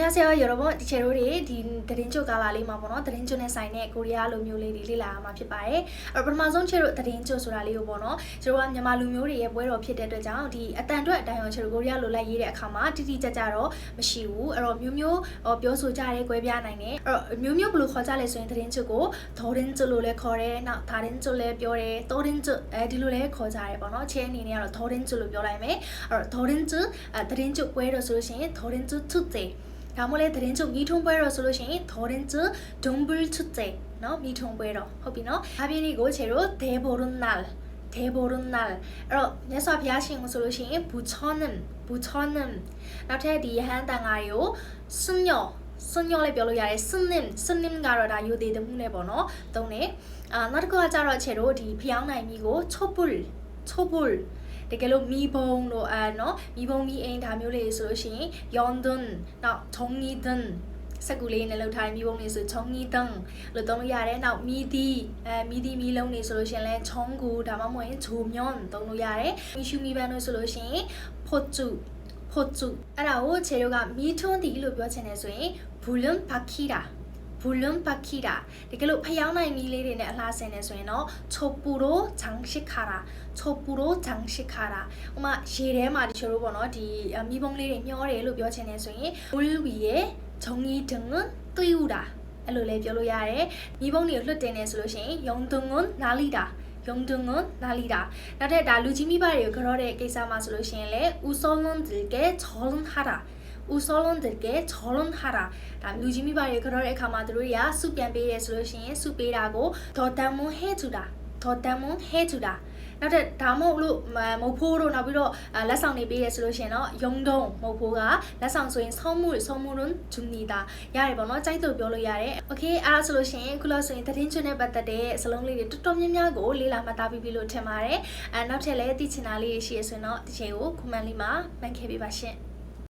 ညဆရာရောဘောဒီချေတို့တွေဒီတရင်ကျွတ်ကာလာလေးမှာပေါ့နော်တရင်ကျွတ်နဲ့ဆိုင်တဲ့ကိုရီးယားလိုမျိုးလေးတွေလေ့လာရမှာဖြစ်ပါတယ်။အဲပထမဆုံးချေတို့တရင်ကျွတ်ဆိုတာလေးကိုပေါ့နော်ကျတို့ကမြန်မာလူမျိုးတွေရဲ့ပွဲတော်ဖြစ်တဲ့အတွက်ကြောင့်ဒီအတန်အတွက်အတိုင်းရောချေတို့ကိုရီးယားလိုလိုက်ရေးတဲ့အခါမှာတိတိကျကျတော့မရှိဘူး။အဲ့တော့မျိုးမျိုးပြောဆိုကြတယ်၊ကွဲပြားနိုင်တယ်။အဲ့တော့မျိုးမျိုးဘယ်လိုခေါ်ကြလဲဆိုရင်တရင်ကျွတ်ကိုဒေါ်ရင်ကျွတ်လို့လည်းခေါ်တယ်။နောက်ဒါရင်ကျွတ်လည်းပြောတယ်၊တော်ရင်ကျွတ်အဲဒီလိုလည်းခေါ်ကြတယ်ပေါ့နော်။ချေအနေနဲ့ကတော့ဒေါ်ရင်ကျွတ်လို့ပြောလိုက်မယ်။အဲ့တော့ဒေါ်ရင်ကျွတ်တရင်ကျွတ်ပွဲတော်ဆိုလို့ရှိရင်ဒေါ်ရင်ကျွတ်သူတေ ဒါမှမဟုတ်လေသတင်းချုပ်မိထုံပွဲတော့ဆိုလို့ရှိရင်ဒေါ်ရင်ကျဒုံဘလ်ချွတ်တဲ့နော်မိထုံပွဲတော့ဟုတ်ပြီနော်အပြည့်လေးကိုခြေတို့ဒေဘောရွန်နယ်ဒေဘောရွန်နယ်အဲ့တော့မြတ်စွာဘုရားရှင်ကိုဆိုလို့ရှိရင်ဘူချောနမ်ဘူချောနမ်နောက်ထပ်ဒီယဟန်တန်ဃာတွေကိုစွန်ညောစွန်ညောလည်းပြောလို့ရတယ်စွန်နမ်စွန်နမ်ကတော့ဒါယူသေးတဲ့မှုနဲ့ပေါ့နော်သုံးတယ်အာနောက်တစ်ခုကကြတော့ခြေတို့ဒီဖျောင်းနိုင်မီကိုချိုပူလ်ချိုပူလ် တကယ်လို့မီဘုံတို့အဲနော်မီဘုံမီအိမ်ဒါမျိုးလေးဆိုလို့ရှိရင်ယောန်ဒွန်းနောက်ထုံနီဒွန်းစက်ကူလေးနဲ့လောက်ထားတဲ့မီဘုံလေးဆိုချုံနီဒန်းလို့သုံးလို့ရတယ်နောက်မီဒီအဲမီဒီမီလုံးနေဆိုလို့ရှိရင်လဲချုံကူဒါမှမဟုတ်ရင်ဂျိုမြွန်သုံးလို့ရတယ်မီရှူမီဘန်တို့ဆိုလို့ရှိရင်ဖို့ကျူဖို့ကျူအဲ့ဒါကိုခြေတို့ကမီထွန်းတီလို့ပြောချင်တယ်ဆိုရင်ဘူလွန်ပါခီတာ ဘူလွန်ပါခီတာတကယ်လို့ဖျောင်းနိုင်မီလေးတွေနဲ့အလားဆင်နေဆိုရင်တော့ချိုပူရိုဂျန်ရှစ်ခါတာချိုပူရိုဂျန်ရှစ်ခါတာဥမာရေထဲမှာတချို့တို့ပေါ့နော်ဒီမီးပုံးလေးတွေမျောတယ်လို့ပြောချင်တယ်ဆိုရင်ဘူလ်ဝီရဲ့ဂျုံကြီးဒငွန်းတွေးဦးတာအဲ့လိုလေးပြောလို့ရတယ်မီးပုံးတွေကိုလွတ်တင်နေဆိုလို့ရှိရင်ယုံဒငွန်းနာလီတာယုံဒငွန်းနာလီတာနောက်ထပ်ဒါလူကြီးမိဘတွေကိုကြောတဲ့ကိစ္စမှာဆိုလို့ရှိရင်လေဦးစောလွန်ဒီကဲချောလွန်ဟာ ဦးစောလုံးတကယ်ဂျော်လွန်ဟာတာဒါလူကြီးမိဘတွေကတော့တဲ့အခါမှာသူတို့တွေကစုပြန်ပေးတယ်ဆိုလို့ရှိရင်စုပေးတာကိုဒေါ်တန်မွန်ဟဲချူတာဒေါ်တန်မွန်ဟဲချူတာနောက်ထပ်ဒါမဟုတ်လို့မုတ်ဖိုးတို့နောက်ပြီးတော့လက်ဆောင်တွေပေးရဆိုလို့ရှင်တော့ယုံတုံမုတ်ဖိုးကလက်ဆောင်ဆိုရင်ဆုံးမှုဆုံးမှုလုံးဂျူနီတာရတယ်ပေါ့နော်ကြိုက်သူပြောလို့ရတယ်။ Okay အဲ့ဒါဆိုလို့ရှင်ခုလောက်ဆိုရင်သတင်းချွတ်နဲ့ပတ်သက်တဲ့စလုံးလေးတွေတော်တော်များများကိုလေ့လာမှတ်သားပြီးပြီလို့ထင်ပါတယ်။အဲနောက်ထပ်လည်းသိချင်တာလေးရှိရဆိုရင်တော့ဒီချိန်ကို comment လေးမှာမှန်ခဲ့ပေးပါရှင်။